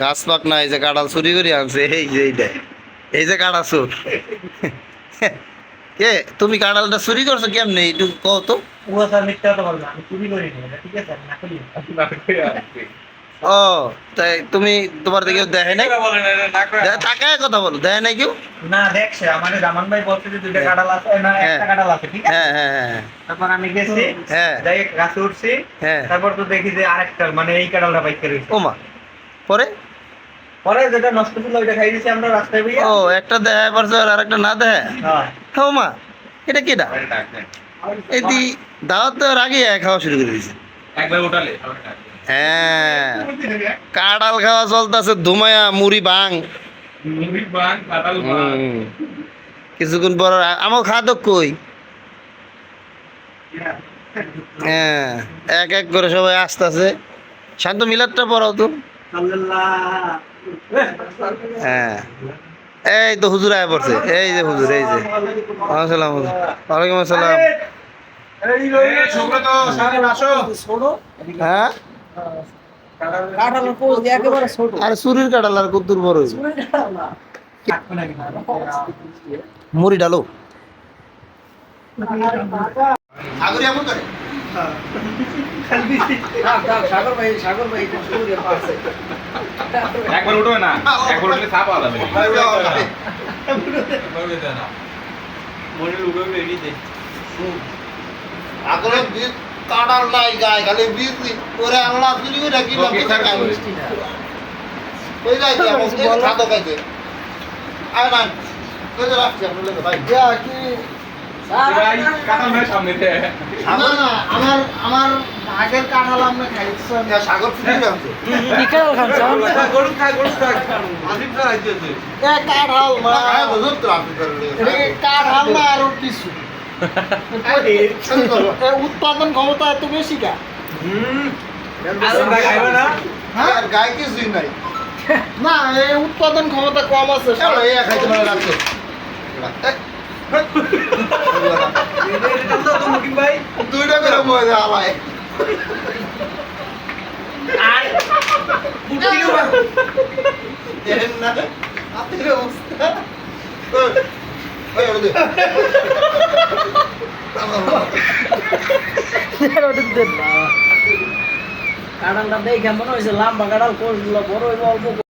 গাছ পাক না এই যে কাঁঠাল চুরি করে আনছে এই যে এইটা। এই যে কাঁঠাল চুর। এ তুমি কাঁঠালটা চুরি করছ কেমনে? একটু কও তো। কুয়াশা মিথ্যা কথা বলব আমি চুরি করিনি এটা ঠিক আছে? আমি না করি ও তাই তুমি তোমার দিকে দেখে নাই? দে- তাকায় কথা বলো দেখে নাই কেউ? না দেখছে। আমার জামান ভাই বলছে যে দুইটা কাঁঠাল আছে না একটা হ্যাঁ। কাঁঠাল আছে ঠিক আছে? হ্যাঁ হ্যাঁ হ্যাঁ তারপর আমি গেছি হ্যাঁ। যাই গাছে উঠছি হ্যাঁ। তারপর তো দেখি যে আরেকটা মানে এই কাঁঠালটা বাইকে রয়েছে। ওমা। পরে? পরে যেটা নষ্ট ছিল ওইটা খাই দিয়েছি আমরা রাস্তায় বইয়া। ও একটা দেখায় পারছ আর একটা না দেখায় হ্যাঁ। হ্যাঁ দাওয়াত? দেওয়ার আগে খাওয়া শুরু করে দিয়েছে। একবার উঠালে হ্যাঁ। কাঁঠাল খাওয়া চলতেছে ধুমায়া মুড়ি হুম। কিছুক্ষণ পর আমার খাদ্য কই? হ্যাঁ এক এক করে সবাই আসতেছে। শান্ত মিলাদটা পড়াও তো। হ্যাঁ। এই তো হুজুর আয় পড়ছে। এই যে হুজুর এই যে। আসসালাম হুজুর ওয়ালাইকুম আসসালাম। হ্যাঁ? আর চুরির আর কদ্দুর বড় মুড়ি ডালো করে একবার উঠবে না একবার উঠলে সাপ আলাদা বীজ কাটার নাই গায় খালি বীজ করে আল্লাহ চুরি করে কি ওই কি? আমার খাইতে। আয় না রাখছি? আপনি ভাই। কি? সামনে না না আমার আমার ভাগের কাঁঠাল আমরা খাইছেন সাগর চুরি আনছে এ কাঁঠাল মা। বুঝুন তো আপনি এটা কি কাঁঠাল না আর কিছু। এর উৎপাদন ক্ষমতা এত বেশি কা? হ্যাঁ? আর গায়ে কিছুই নাই। না এই উৎপাদন ক্ষমতা কম আছে চলো খাইতে করে মজা আলাই দেখেন না হাতের অবস্থা। কাঁঠালটা দেখে মনে হয়েছে লম্বা কাঁঠাল কোষ বড় অল্প